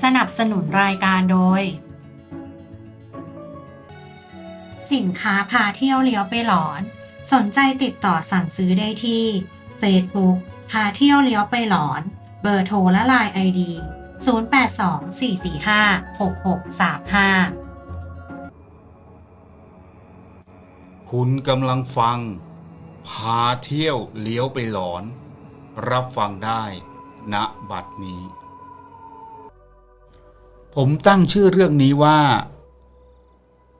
สนับสนุนรายการโดย สินค้าพาเที่ยวเลี้ยวไปหลอน สนใจติดต่อสั่งซื้อได้ที่ Facebook พาเที่ยวเลี้ยวไปหลอน เบอร์โทรและไลน์ไอดี0824456635 คุณกำลังฟัง พาเที่ยวเลี้ยวไปหลอน รับฟังได้ณบัดนี้ ผมตั้งชื่อเรื่องนี้ว่า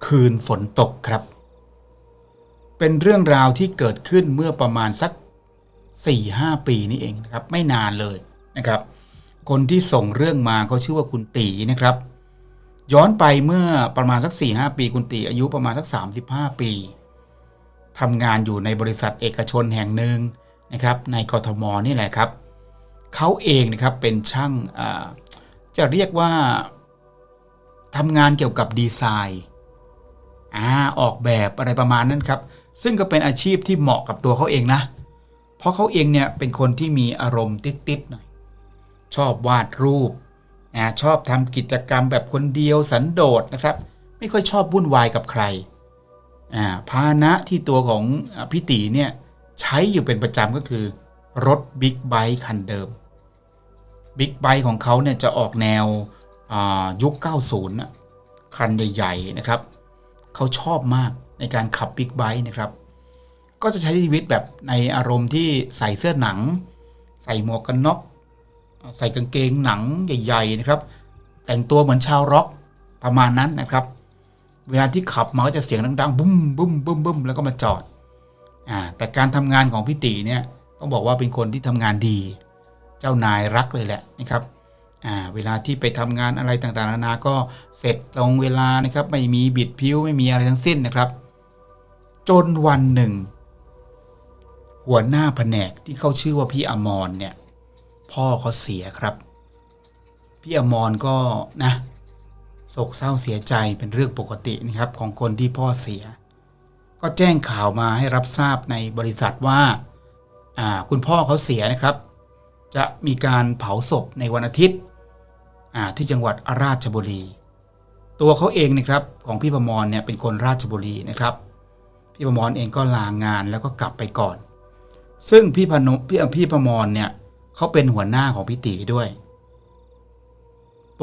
คืนฝนตกครับ เป็นเรื่องราวที่เกิดขึ้นเมื่อประมาณสัก 4-5 ปีนี่เองนะครับ ไม่นานเลยนะครับ คนที่ส่งเรื่องมาเขาชื่อว่าคุณตีนะครับ ย้อนไปเมื่อประมาณสัก 4-5 ปีคุณตีอายุประมาณสัก 35 ปีทำงานอยู่ในบริษัทเอกชนแห่งหนึ่งนะครับ ในกทมนี่แหละครับเขาเองนะครับเป็นช่างจะเรียกว่า ทำงานเกี่ยวกับดีไซน์อ่าออกแบบอะไรประมาณนั้นครับ ซึ่งก็เป็นอาชีพที่เหมาะกับตัวเขาเองนะ เพราะเขาเองเนี่ยเป็นคนที่มีอารมณ์ติดๆหน่อย ชอบวาดรูปนะชอบทำกิจกรรมแบบคนเดียวสันโดษนะครับ ไม่ค่อยชอบวุ่นวายกับใครอ่าพาหนะที่ตัวของพี่ตีเนี่ยใช้อยู่เป็นประจำก็คือ รถบิ๊กไบค์คันเดิมบิ๊กไบค์ของเขาเนี่ยจะออกแนว ยุค 90นะคันใหญ่ๆนะครับเขาชอบมากในการขับบิ๊กไบค์นะครับ ก็จะใช้ชีวิตแบบในอารมณ์ที่ใส่เสื้อหนัง ใส่หมวกกันน็อกใส่กางเกงหนังใหญ่ ๆ นะครับ แต่งตัวเหมือนชาวร็อกประมาณนั้นนะครับ เวลาที่ขับมาก็จะเสียงดังๆบุ้มบุ้มบุ้มบุ้มแล้วก็มาจอดอ่าแต่การทำงานของพี่ตีเนี่ยต้องบอกว่าเป็นคนที่ทำงานดี เจ้านายรักเลยแหละนะครับ เวลาที่ไปทำงานอะไรต่างๆนานาก็เสร็จตรงเวลานะครับ ไม่มีบิดพิ้วไม่มีอะไรทั้งสิ้นนะครับ จนวันหนึ่ง หัวหน้าแผนกที่เขาชื่อว่าพี่อมรเนี่ย พ่อเขาเสียครับ พี่อมรก็นะโศกเศร้าเสียใจเป็นเรื่องปกตินะครับ ของคนที่พ่อเสีย ก็แจ้งข่าวมาให้รับทราบในบริษัทว่าอ่าคุณพ่อเขาเสียนะครับ จะมีการเผาศพในวันอาทิตย์ ที่จังหวัดราชบุรี ตัวเขาเองนะครับของพี่ประมรเนี่ยเป็นคนราชบุรีนะครับ พี่ประมรเองก็ลางานแล้วก็กลับไปก่อน ซึ่งพี่พนพี่พี่ประมรเนี่ยเขาเป็นหัวหน้าของพี่ตีด้วย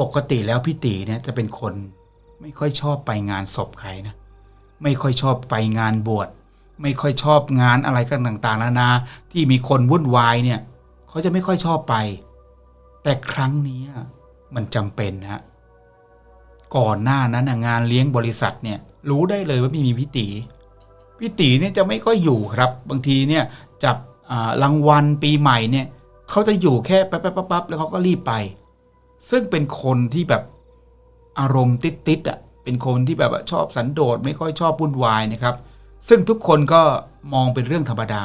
ปกติแล้วพี่ตีเนี่ยจะเป็นคนไม่ค่อยชอบไปงานศพใครนะไม่ค่อยชอบไปงานบวชไม่ค่อยชอบงานอะไรกันต่างๆนานาที่มีคนวุ่นวายเนี่ยเขาจะไม่ค่อยชอบไป แต่ครั้งนี้ มันจำเป็นฮะก่อนหน้านั้นงานเลี้ยงบริษัทเนี่ยรู้ได้เลยว่าไม่มีพี่ตีพี่ตีเนี่ยจะไม่ค่อยอยู่ครับ บางทีเนี่ยจับรางวัลปีใหม่เนี่ยเขาจะอยู่แค่แป๊บๆแล้วเขาก็รีบไป ซึ่งเป็นคนที่แบบอารมณ์ติดๆอะเป็นคนที่แบบชอบสันโดษไม่ค่อยชอบวุ่นวายนะครับ ซึ่งทุกคนก็มองเป็นเรื่องธรรมดา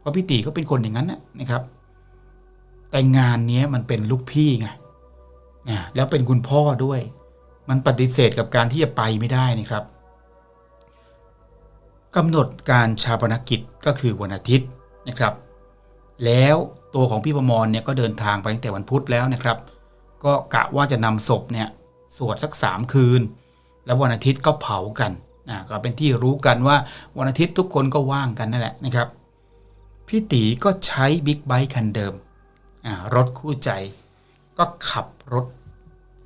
เพราะพี่ตีก็เป็นคนอย่างนั้นนะครับ แต่งานนี้มันเป็นลูกพี่ไง นะแล้วเป็นคุณพ่อด้วย มันปฏิเสธกับการที่จะไปไม่ได้นะครับกำหนดการชาปนกิจก็คือวันอาทิตย์นะครับ แล้วตัวของพี่ประมรเนี่ยก็เดินทางไปตั้งแต่วันพุธแล้วนะครับ ก็กะว่าจะนำศพเนี่ยสวดสักสามคืน แล้ววันอาทิตย์ก็เผากันนะก็เป็นที่รู้กันว่าวันอาทิตย์ทุกคนก็ว่างกันนั่นแหละนะครับพี่ตีก็ใช้บิ๊กไบค์คันเดิมอ่ารถคู่ใจ ก็ขับรถ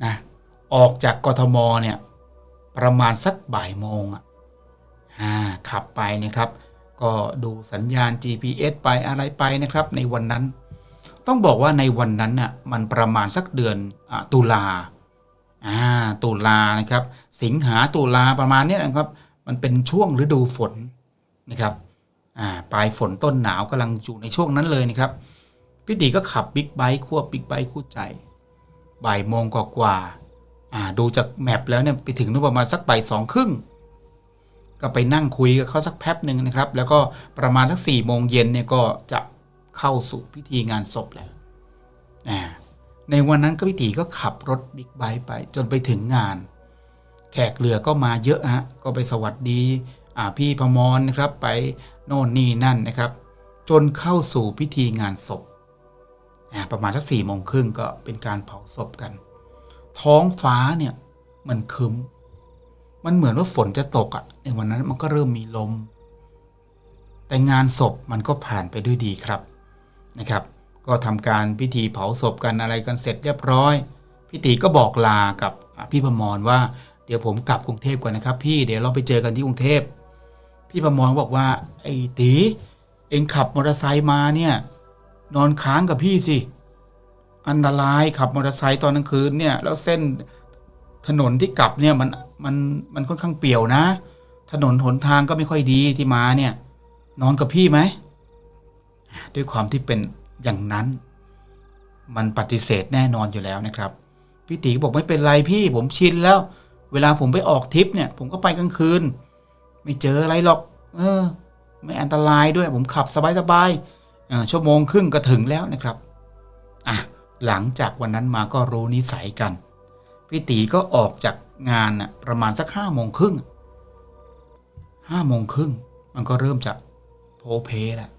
นะออกจากกทมเนี่ยประมาณสักบ่ายโมงอะขับไปนะครับ ก็ดูสัญญาณ GPS ไปอะไรไปนะครับ ในวันนั้น ต้องบอกว่าในวันนั้นน่ะมันประมาณสักเดือนอตุลาอ่าตุลานะครับ สิงหาตุลาประมาณนี้นะครับ มันเป็นช่วงฤดูฝนนะครับอ่าปลายฝนต้นหนาวกำลังอยู่ในช่วงนั้นเลยนะครับ พี่ตีก็ขับบิ๊กไบค์ควบบิ๊กไบค์คู่ใจ บ่ายโมงกว่าๆอ่าดูจากแมปแล้วเนี่ยไปถึงนู่นประมาณสักบ่ายสองครึ่งก็ไปนั่งคุยกับเขาสักแป๊บหนึ่งนะครับ แล้วก็ประมาณสักสี่โมงเย็นเนี่ยก็จะเข้าสู่พิธีงานศพแล้วในวันนั้นก็พิธีก็ขับรถบิ๊กไบค์ไป จนไปถึงงาน แขกเรือก็มาเยอะฮะก็ไปสวัสดีพี่พมรนะครับไปโน่นนี่นั่นนะครับ จนเข้าสู่พิธีงานศพ ประมาณสักสี่โมงครึ่งก็เป็นการเผาศพกัน ท้องฟ้าเนี่ยมันคึมมันเหมือนว่าฝนจะตกอะ่ะ ในวันนั้นมันก็เริ่มมีลม แต่งานศพมันก็ผ่านไปด้วยดีครับนะครับ ก็ทำการพิธีเผาศพกันอะไรกันเสร็จเรียบร้อยพี่ตีก็บอกลากับพี่ประมรว่าเดี๋ยวผมกลับกรุงเทพก่อนนะครับ พี่เดี๋ยวเราไปเจอกันที่กรุงเทพพี่ประมรบอกว่าไอ้ตีเองขับมอเตอร์ไซค์มาเนี่ย นอนค้างกับพี่สิ อันตรายขับมอเตอร์ไซค์ตอนกลางคืนเนี่ย แล้วเส้นถนนที่กลับเนี่ยมันมันมันค่อนข้างเปี่ยวนะ ถนนหนทางก็ไม่ค่อยดีที่มาเนี่ย นอนกับพี่ไหม ด้วยความที่เป็นอย่างนั้น มันปฏิเสธแน่นอนอยู่แล้วนะครับ พี่ตีก็บอกไม่เป็นไรพี่ผมชินแล้ว เวลาผมไปออกทริปเนี่ย ผมก็ไปกลางคืน ไม่เจออะไรหรอก เออ ไม่อันตรายด้วย ผมขับสบายๆอ่า ชั่วโมงครึ่งก็ถึงแล้วนะครับอะหลังจากวันนั้นมาก็รู้นิสัยกันพี่ตีก็ออกจากงานนะประมาณสักห้าโมงครึ่งห้าโมงครึ่งมันก็เริ่มจะโพเพแล้ว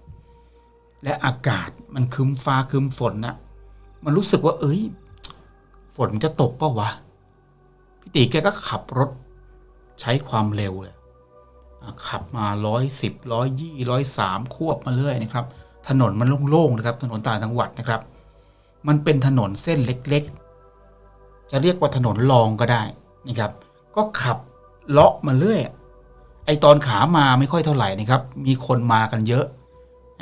และอากาศมันคึมฟ้าคึมฝนนะมันรู้สึกว่า เอ้ย ฝนจะตกเปล่าวะพี่ตีแกก็ขับรถใช้ความเร็วเลยขับมาร้อยสิบร้อยยี่ร้อยสามควบมาเรื่อยนะครับ ถนนมันโล่งๆนะครับ ถนนต่างจังหวัดนะครับ มันเป็นถนนเส้นเล็กๆ จะเรียกว่าถนนรองก็ได้นะครับ ก็ขับเลาะมาเรื่อยไอตอนขามาไม่ค่อยเท่าไหร่นะครับ มีคนมากันเยอะ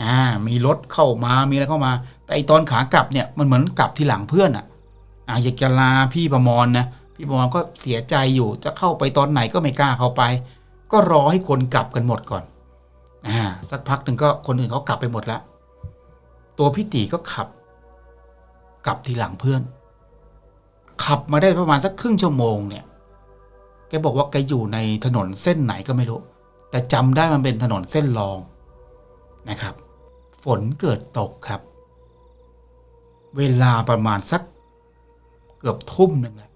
อ่ามีรถเข้ามามีอะไรเข้ามา แต่ไอตอนขากลับเนี่ยมันเหมือนกลับที่หลังเพื่อนอะอ่าอยากจะลาพี่ประมรนนะพี่ประมรก็เสียใจอยู่จะเข้าไปตอนไหนก็ไม่กล้าเข้าไป ก็รอให้คนกลับกันหมดก่อนอ่าสักพักหนึ่งก็คนอื่นเขากลับไปหมดแล้ว ตัวพี่ตีก็ขับ กลับทีหลังเพื่อน ขับมาได้ประมาณสักครึ่งชั่วโมงเนี่ยแกบอกว่าแกอยู่ในถนนเส้นไหนก็ไม่รู้ แต่จำได้มันเป็นถนนเส้นรองนะครับ ฝนเกิดตกครับ เวลาประมาณสักเกือบทุ่มหนึ่งแหละ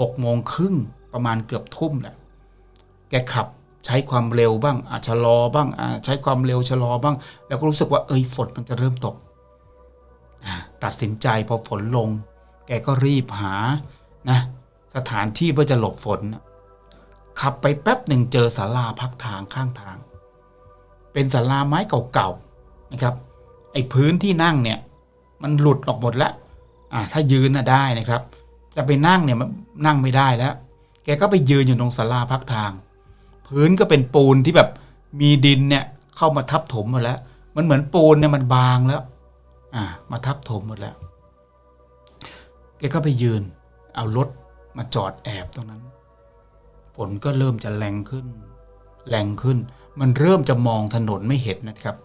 หกโมงครึ่งประมาณเกือบทุ่มแหละแกขับ ใช้ความเร็วบ้างอาชะลอบ้างอ่าใช้ความเร็วชะลอบ้าง แล้วก็รู้สึกว่าเอ้ยฝนมันจะเริ่มตก ตัดสินใจพอฝนลง แกก็รีบหานะสถานที่เพื่อจะหลบฝน ขับไปแป๊บหนึ่งเจอศาลาพักทางข้างทาง เป็นศาลาไม้เก่าๆนะครับ ไอ้พื้นที่นั่งเนี่ยมันหลุดออกหมดแล้วอ่าถ้ายืนน่ะได้นะครับ จะไปนั่งเนี่ยมันนั่งไม่ได้แล้ว แกก็ไปยืนอยู่ตรงศาลาพักทาง พื้นก็เป็นปูนที่แบบมีดินเนี่ยเข้ามาทับถมหมดแล้ว มันเหมือนปูนเนี่ยมันบางแล้ว อ่า มาทับถมหมดแล้วแกก็ไปยืน เอารถมาจอดแอบตรงนั้น ฝนก็เริ่มจะแรงขึ้น แรงขึ้น มันเริ่มจะมองถนนไม่เห็นนะครับ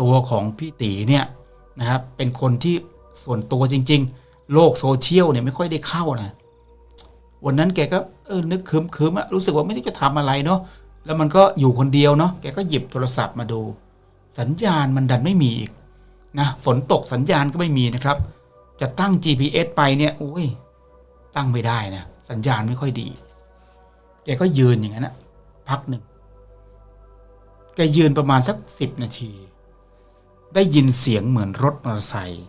ตัวของพี่ตีเนี่ยนะครับ เป็นคนที่ส่วนตัวจริง ๆ โลกโซเชียลเนี่ยไม่ค่อยได้เข้านะ วันนั้นแกก็เออนึกคืมคืมอะรู้สึกว่าไม่ได้จะทำอะไรเนาะแล้วมันก็อยู่คนเดียวเนาะแกก็หยิบโทรศัพท์มาดู สัญญาณมันดันไม่มีอีกนะฝนตกสัญญาณก็ไม่มีนะครับ จะตั้ง GPS ไปเนี่ยโอ้ยตั้งไม่ได้นะสัญญาณไม่ค่อยดี แกก็ยืนอย่างนั้นนะพักหนึ่งแกยืนประมาณสักสิบนาที ได้ยินเสียงเหมือนรถมอเตอร์ไซค์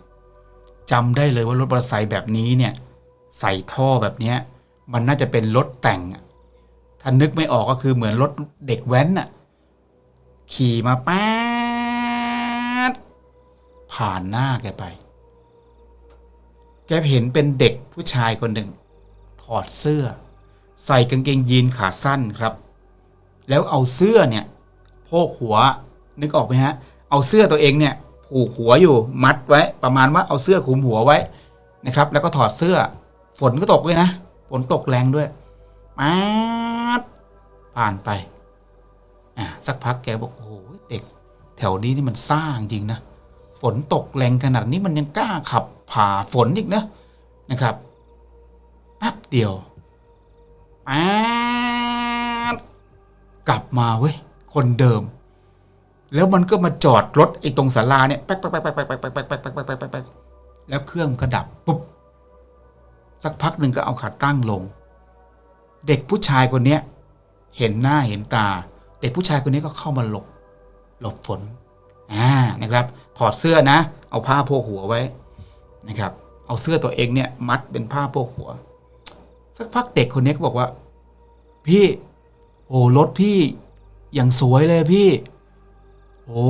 จำได้เลยว่ารถมอเตอร์ไซค์แบบนี้เนี่ย ใส่ท่อแบบเนี้ย มันน่าจะเป็นรถแต่งถ้านึกไม่ออกก็คือเหมือนรถเด็กแว้นน่ะขี่มาแป๊ดผ่านหน้าแกไป แกเห็นเป็นเด็กผู้ชายคนหนึ่ง ถอดเสื้อ ใส่กางเกงยีนขาสั้นครับ แล้วเอาเสื้อเนี่ยโพกหัวนึกออกไหมฮะ เอาเสื้อตัวเองเนี่ยผูกหัวอยู่มัดไว้ ประมาณว่าเอาเสื้อคลุมหัวไว้นะครับ แล้วก็ถอดเสื้อ ฝนก็ตกด้วยนะ ฝนตกแรงด้วยมาดผ่านไปอะสักพักแกบอกโอ้โหเด็ก แถวนี้นี่มันซ่างจริงนะฝนตกแรงขนาดนี้มันยังกล้าขับผ่าฝนอีกนะนะครับแป๊บเดียวป๊าดกลับมาเว้ยคนเดิม แล้วมันก็มาจอดรถไอ้ตรงศาลาเนี่ยแป๊กแป๊กแป๊กแป๊กแป๊กแป๊กแป๊กแป๊กแป๊กแป๊กแป๊กแป๊กแป๊กแล้วเครื่องก็ดับปุ๊บ สักพักหนึ่งก็เอาขาตั้งลง เด็กผู้ชายคนเนี้ยเห็นหน้าเห็นตา เด็กผู้ชายคนนี้ก็เข้ามาหลบ หลบฝนอ่านะครับ ถอดเสื้อนะ เอาผ้าโพกหัวไว้นะครับ เอาเสื้อตัวเองเนี่ย มัดเป็นผ้าโพกหัว สักพักเด็กคนนี้ก็บอกว่า พี่ โอ้รถพี่อย่างสวยเลยพี่ โอ้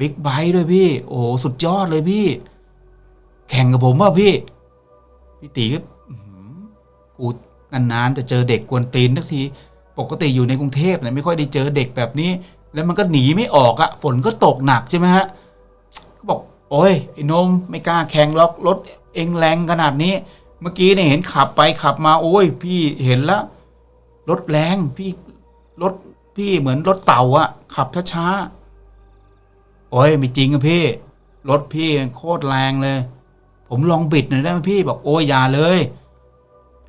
บิ๊กไบค์ด้วยพี่ โอ้สุดยอดเลยพี่ แข่งกับผมว่าพี่ พี่ตีก็กูนานๆจะเจอเด็กกวนตีนทักที ปกติอยู่ในกรุงเทพเนี่ยไม่ค่อยได้เจอเด็กแบบนี้ แล้วมันก็หนีไม่ออกอะฝนก็ตกหนักใช่ไหมฮะก็บอก โอ้ยไอ้นมไม่กล้าแข่งล็อกรถเองแรงขนาดนี้ เมื่อกี้เนี่ยเห็นขับไปขับมาโอ้ย พี่เห็นแล้วรถแรงพี่รถพี่เหมือนรถเต่าอะขับช้าๆโอ้ยไม่จริงอะพี่รถพี่โคตรแรงเลย ผมลองบิดหน่อยได้ไหมพี่บอกโอ้ยอย่าเลย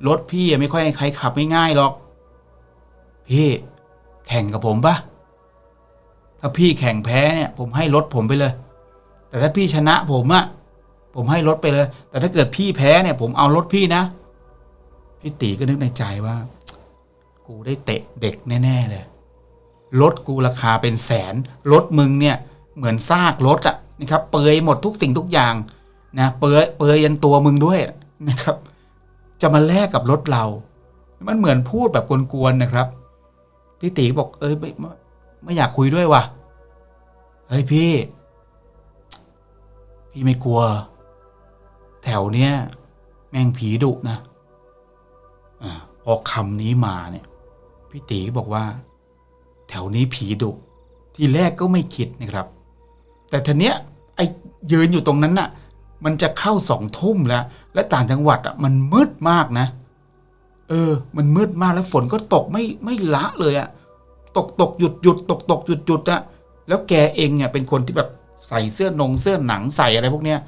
รถพี่ไม่ค่อยใครขับง่ายๆหรอก พี่แข่งกับผมปะถ้าพี่แข่งแพ้เนี่ยผมให้รถผมไปเลย แต่ถ้าพี่ชนะผมอะผมให้รถไปเลย แต่ถ้าเกิดพี่แพ้เนี่ย ผมเอารถพี่นะ พี่ตีก็นึกในใจว่า กูได้เตะเด็กแน่ๆเลย รถกูราคาเป็นแสน รถมึงเนี่ยเหมือนซากรถอะนะครับ เปยหมดทุกสิ่งทุกอย่าง นะเปลือยเปลือยยันตัวมึงด้วยนะครับ จะมาแลกกับรถเรา มันเหมือนพูดแบบกวนๆนะครับ พี่ตีบอก เอ้ยไม่ไม่อยากคุยด้วยว่ะเฮ้ยพี่ พี่ไม่กลัว แถวเนี้ยแม่งผีดุนะอาพอคำนี้มาเนี่ย พี่ตีก็บอกว่า แถวนี้ผีดุ ทีแรกก็ไม่คิดนะครับ แต่ทีเนี้ยไอ้ยืนอยู่ตรงนั้นน่ะ มันจะเข้าสองทุ่มแล้ว และต่างจังหวัดอะมันมืดมากนะ เออ มันมืดมากแล้วฝนก็ตกไม่ไม่ละเลยอะตกตกหยุดหยุดตกตกหยุดหยุดอะแล้วแกเองเนี่ยเป็นคนที่แบบใส่เสื้อนงเสื้อหนังใส่อะไรพวกเนี้ย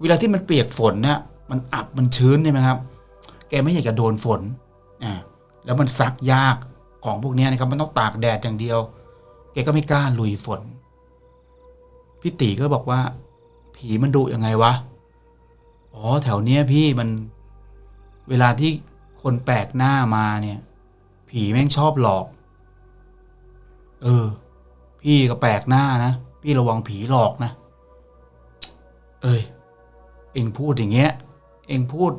เวลาที่มันเปียกฝนเนี่ยมันอับมันชื้นใช่ไหมครับ แกไม่อยากจะโดนฝนอ่าแล้วมันซักยากของพวกเนี้ยนะครับมันต้องตากแดดอย่างเดียว แกก็ไม่กล้าลุยฝนพี่ตีก็บอกว่า ผีมันดุยังไงวะ อ๋อแถวเนี้ยพี่มันเวลาที่คนแปลกหน้ามาเนี่ย ผีแม่งชอบหลอก เออ พี่ก็แปลกหน้านะ พี่ระวังผีหลอกนะ เอ้ย เองพูดอย่างเงี้ย เองพูด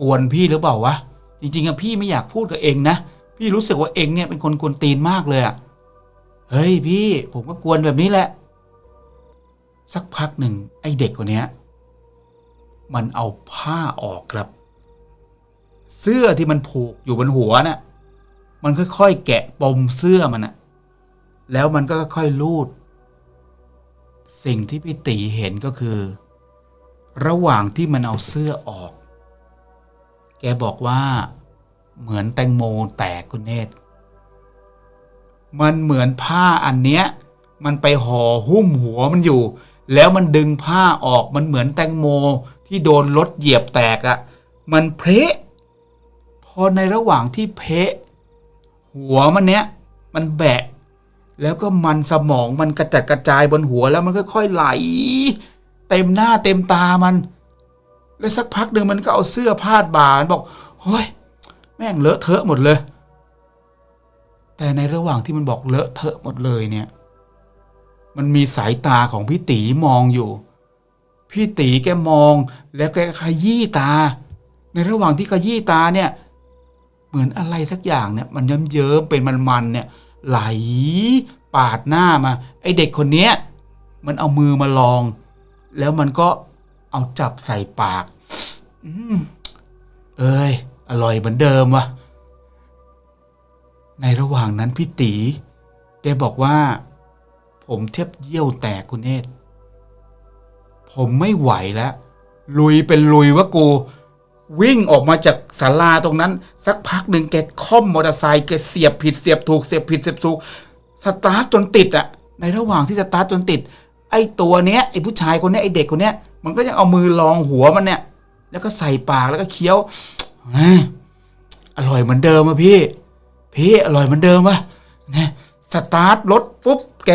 กวนพี่หรือเปล่าวะ จริงๆอะพี่ไม่อยากพูดกับเองนะ พี่รู้สึกว่าเองเนี่ยเป็นคนกวนตีนมากเลยอะเฮ้ยพี่ ผมก็กวนแบบนี้แหละ สักพักหนึ่งไอ้เด็กคนเนี้ย มันเอาผ้าออกครับ เสื้อที่มันผูกอยู่บนหัวน่ะมันค่อยๆแกะปมเสื้อมันน่ะแล้วมันก็ค่อยๆลูด สิ่งที่พี่ตีเห็นก็คือ ระหว่างที่มันเอาเสื้อออก แกบอกว่าเหมือนแตงโมแตกคุณเนตมันเหมือนผ้าอันเนี้ย มันไปห่อหุ้มหัวมันอยู่ แล้วมันดึงผ้าออกมันเหมือนแตงโม ที่โดนรถเหยียบแตกอะ่ะมันเพะพอในระหว่างที่เพะหัวมันเนี้ยมันแบะ แล้วก็มันสมองมันกระจัดกระจายบนหัวแล้วมันค่อยๆไหล เต็มหน้าเต็มตามัน แล้วสักพักหนึ่งมันก็เอาเสื้อพาดบ่านบอกเฮ้ยแม่งเลอะเทอะหมดเลย แต่ในระหว่างที่มันบอกเลอะเทอะหมดเลยเนี่ย มันมีสายตาของพี่ตีมองอยู่ พี่ตีแกมอง แล้วแกขยี้ตา ในระหว่างที่ขยี้ตาเนี่ย เหมือนอะไรสักอย่างเนี่ย มันเยิ้มๆเป็นมันๆเนี่ย ไหลปาดหน้ามา ไอเด็กคนเนี้ยมันเอามือมาลอง แล้วมันก็เอาจับใส่ปากอเอ้ย อร่อยเหมือนเดิมวะในระหว่างนั้นพี่ตีแกบอกว่า ผมเทียบเยี่ยวแตกคุณเนตร ผมไม่ไหวแล้ว ลุยเป็นลุยวะกู วิ่งออกมาจากศาลาตรงนั้น สักพักหนึ่งแกค่อมมอเตอร์ไซค์แกเสียบผิดเสียบถูกเสียบผิดเสียบถูกสตาร์ทจนติดอะในระหว่างที่สตาร์ทจนติด ไอ้ตัวเนี้ยไอ้ผู้ชายคนเนี้ยไอ้เด็กคนเนี้ยมันก็ยังเอามือรองหัวมันเนี่ย แล้วก็ใส่ปากแล้วก็เคี้ยวอร่อยเหมือนเดิมอะพี่ พี่อร่อยเหมือนเดิมวะนี่ยสตาร์ทรถปุ๊บแก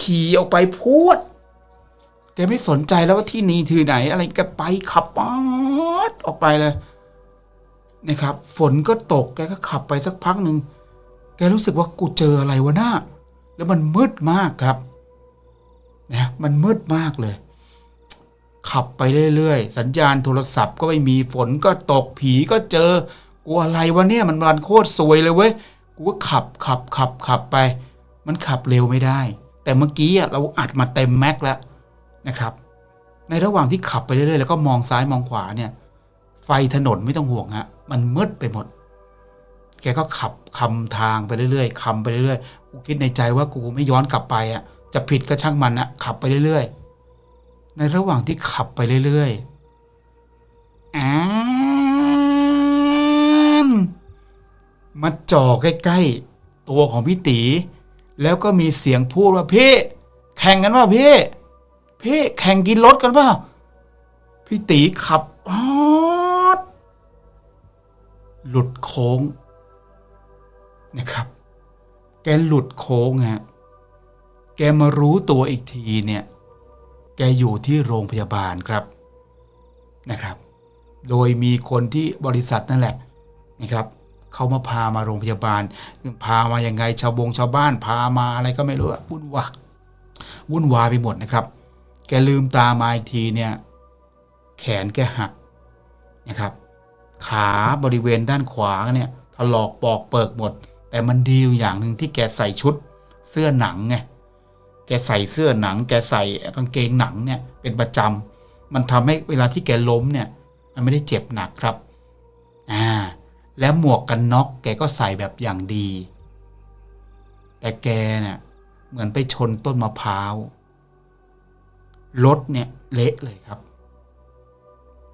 ขี่ออกไปพูด แกไม่สนใจแล้วว่าที่นี่ที่ไหน อะไรแกไปขับป๊อดออกไปเลยนะครับ ฝนก็ตกแกก็ขับไปสักพักหนึ่งแกรู้สึกว่ากูเจออะไรวะหน้าแล้วมันมืดมากครับนะมันมืดมากเลย ขับไปเรื่อยๆ สัญญาณโทรศัพท์ก็ไม่มีฝนก็ตกผีก็เจอ กูอะไรวะเนี่ยมันมันโคตรซวยเลยเว้ยกูก็ขับขับขับขับไป มันขับเร็วไม่ได้ แต่เมื่อกี้อะเราอัดมาเต็มแม็กแล้ว นะครับ ในระหว่างที่ขับไปเรื่อยๆแล้วก็มองซ้ายมองขวาเนี่ย ไฟถนนไม่ต้องห่วงฮะมันมืดไปหมด แกก็ขับคำทางไปเรื่อยๆคำไปเรื่อยๆกูคิดในใจว่ากูไม่ย้อนกลับไปอะจะผิดก็ช่างมันอะขับไปเรื่อยๆ ในระหว่างที่ขับไปเรื่อยๆอ้ามมาจ่อใกล้ๆ ตัวของพี่ตี แล้วก็มีเสียงพูดว่าพี่ แข่งกันว่าพี่ พี่แข่งกินรถกันเปล่าพี่ตีขับออดหลุดโค้งนะครับ แกหลุดโค้งฮะแกมารู้ตัวอีกทีเนี่ย แกอยู่ที่โรงพยาบาลครับนะครับ โดยมีคนที่บริษัทนั่นแหละนะครับเขามาพามาโรงพยาบาล พามายังไงชาวบงชาวบ้าน พามาอะไรก็ไม่รู้วุ่นวายวุ่นวายไปหมดนะครับ กลืมตามาอีกทีเนี่ย แขนแกหักนะครับ ขาบริเวณด้านขวาเนี่ยถลอกปอกเปิกหมด แต่มันดีอยู่อย่างหนึ่งที่แกใส่ชุดเสื้อหนังไงแกใส่เสื้อหนัง แกใส่กางเกงหนังเนี่ยเป็นประจำมันทำให้เวลาที่แกล้มเนี่ย มันไม่ได้เจ็บหนักครับอ่าแล้วหมวกกันน็อกแกก็ใส่แบบอย่างดี แต่แกเนี่ยเหมือนไปชนต้นมะพร้าว รถเนี่ยเละเลยครับ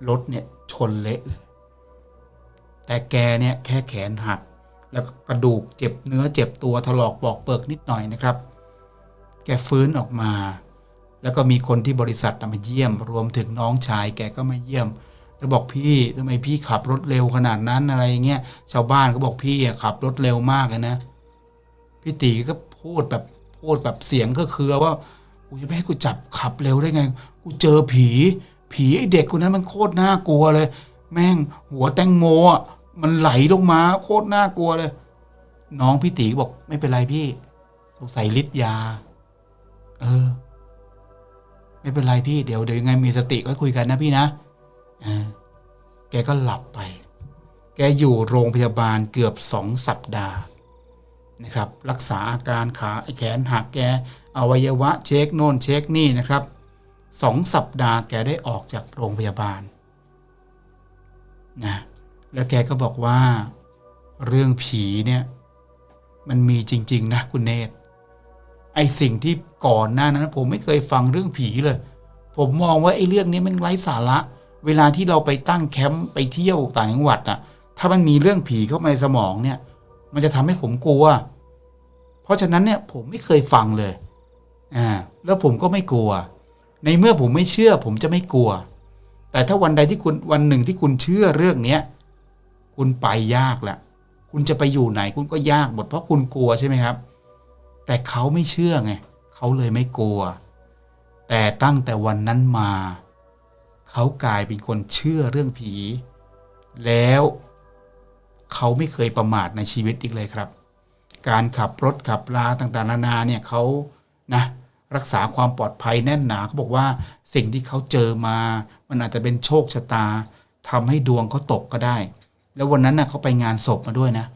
รถเนี่ยชนเละเลย แต่แกเนี่ยแค่แขนหัก แล้วก็กระดูกเจ็บเนื้อเจ็บตัวถลอกปอกเปิกนิดหน่อยนะครับ แกฟื้นออกมา แล้วก็มีคนที่บริษัทมาเยี่ยม รวมถึงน้องชาย แกก็มาเยี่ยมแล้วบอกพี่ทำไมพี่ขับรถเร็วขนาดนั้นอะไรเงี้ยชาวบ้านก็บอกพี่ขับรถเร็วมากเลยนะ พี่ตีก็พูดแบบพูดแบบเสียงก็คือว่า กูจะไม่ให้กูจับขับเร็วได้ไง กูเจอผี ผีไอเด็กคนนั้นมันโคตรน่ากลัวเลย แม่งหัวแตงโมอะมันไหลลงมาโคตรน่ากลัวเลย น้องพี่ตีก็บอกไม่เป็นไรพี่ สงสัยฤทธิ์ยา เออ ไม่เป็นไรพี่เดี๋ยวเดี๋ยวยังไงมีสติก็คุยกันนะพี่นะเออแกก็หลับไป แกอยู่โรงพยาบาลเกือบสองสัปดาห์นะครับ รักษาอาการขาแขนหักแก อวัยวะเช็คโน่นเช็คนี่นะครับสองสัปดาห์แกได้ออกจากโรงพยาบาลนะแล้วแกก็บอกว่าเรื่องผีเนี่ยมันมีจริง ๆ นะคุณเนตไอสิ่งที่ก่อนหน้านั้น ผมไม่เคยฟังเรื่องผีเลย ผมมองว่าไอเรื่องนี้มันไร้สาระ เวลาที่เราไปตั้งแคมป์ไปเที่ยวต่างจังหวัดอะถ้ามันมีเรื่องผีเข้ามาในสมองเนี่ย มันจะทำให้ผมกลัว เพราะฉะนั้นเนี่ยผมไม่เคยฟังเลย อ่าแล้วผมก็ไม่กลัว ในเมื่อผมไม่เชื่อ ผมจะไม่กลัว แต่ถ้าวันใดที่คุณวันหนึ่งที่คุณเชื่อเรื่องเนี้ยคุณไปยากละคุณจะไปอยู่ไหนคุณก็ยากหมดเพราะคุณกลัวใช่ไหมครับ แต่เขาไม่เชื่อไงเขาเลยไม่กลัว แต่ตั้งแต่วันนั้นมา เขากลายเป็นคนเชื่อเรื่องผี แล้วเขาไม่เคยประมาทในชีวิตอีกเลยครับ การขับรถขับลาต่างๆนานาเนี่ยเขานะ รักษาความปลอดภัยแน่นหนาเขาบอกว่าสิ่งที่เขาเจอมา มันอาจจะเป็นโชคชะตาทำให้ดวงเขาตกก็ได้ แล้ววันนั้นน่ะเขาไปงานศพมาด้วยนะ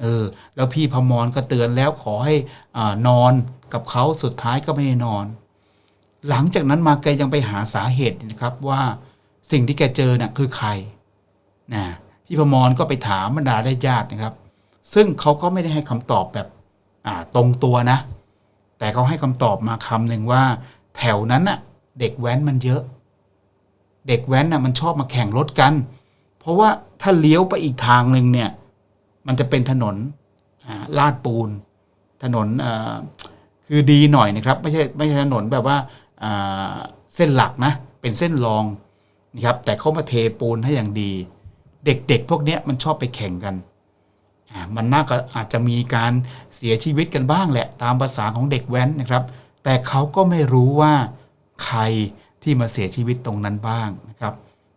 เออแล้วพี่พมรก็เตือนแล้วขอให้อ่นอนกับเขาสุดท้ายก็ไม่ได้นอน หลังจากนั้นมาแกยังไปหาสาเหตุนะครับว่าสิ่งที่แกเจอน่ะคือใครนะพี่พมรก็ไปถามบรรดาได้ญาตินะครับ ซึ่งเขาก็ไม่ได้ให้คำตอบแบบอ่าตรงตัวนะ แต่เขาให้คำตอบมาคำหนึ่งว่า แถวนั้นน่ะ เด็กแว้นมันเยอะ เด็กแว้นน่ะมันชอบมาแข่งรถกัน เพราะว่าถ้าเลี้ยวไปอีกทางหนึ่งเนี่ย มันจะเป็นถนนลาดปูน ถนนคือดีหน่อยนะครับ ไม่ใช่ไม่ใช่ถนนแบบว่าเส้นหลักนะ เป็นเส้นรองนะครับ แต่เขามาเทปูนให้อย่างดี เด็กๆพวกนี้มันชอบไปแข่งกัน มันน่าก็อาจจะมีการเสียชีวิตกันบ้างแหละตามภาษาของเด็กแว้นนะครับ แต่เขาก็ไม่รู้ว่าใครที่มาเสียชีวิตตรงนั้นบ้างนะครับ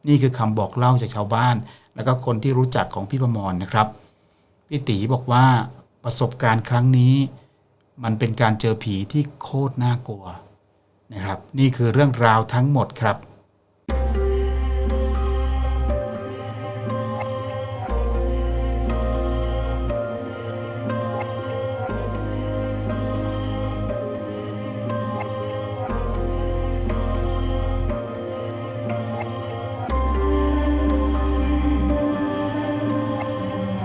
นี่คือคำบอกเล่าจากชาวบ้าน แล้วก็คนที่รู้จักของพี่ประมรนะครับพี่ตีบอกว่าประสบการณ์ครั้งนี้ มันเป็นการเจอผีที่โคตรน่ากลัวนะครับ นี่คือเรื่องราวทั้งหมดครับ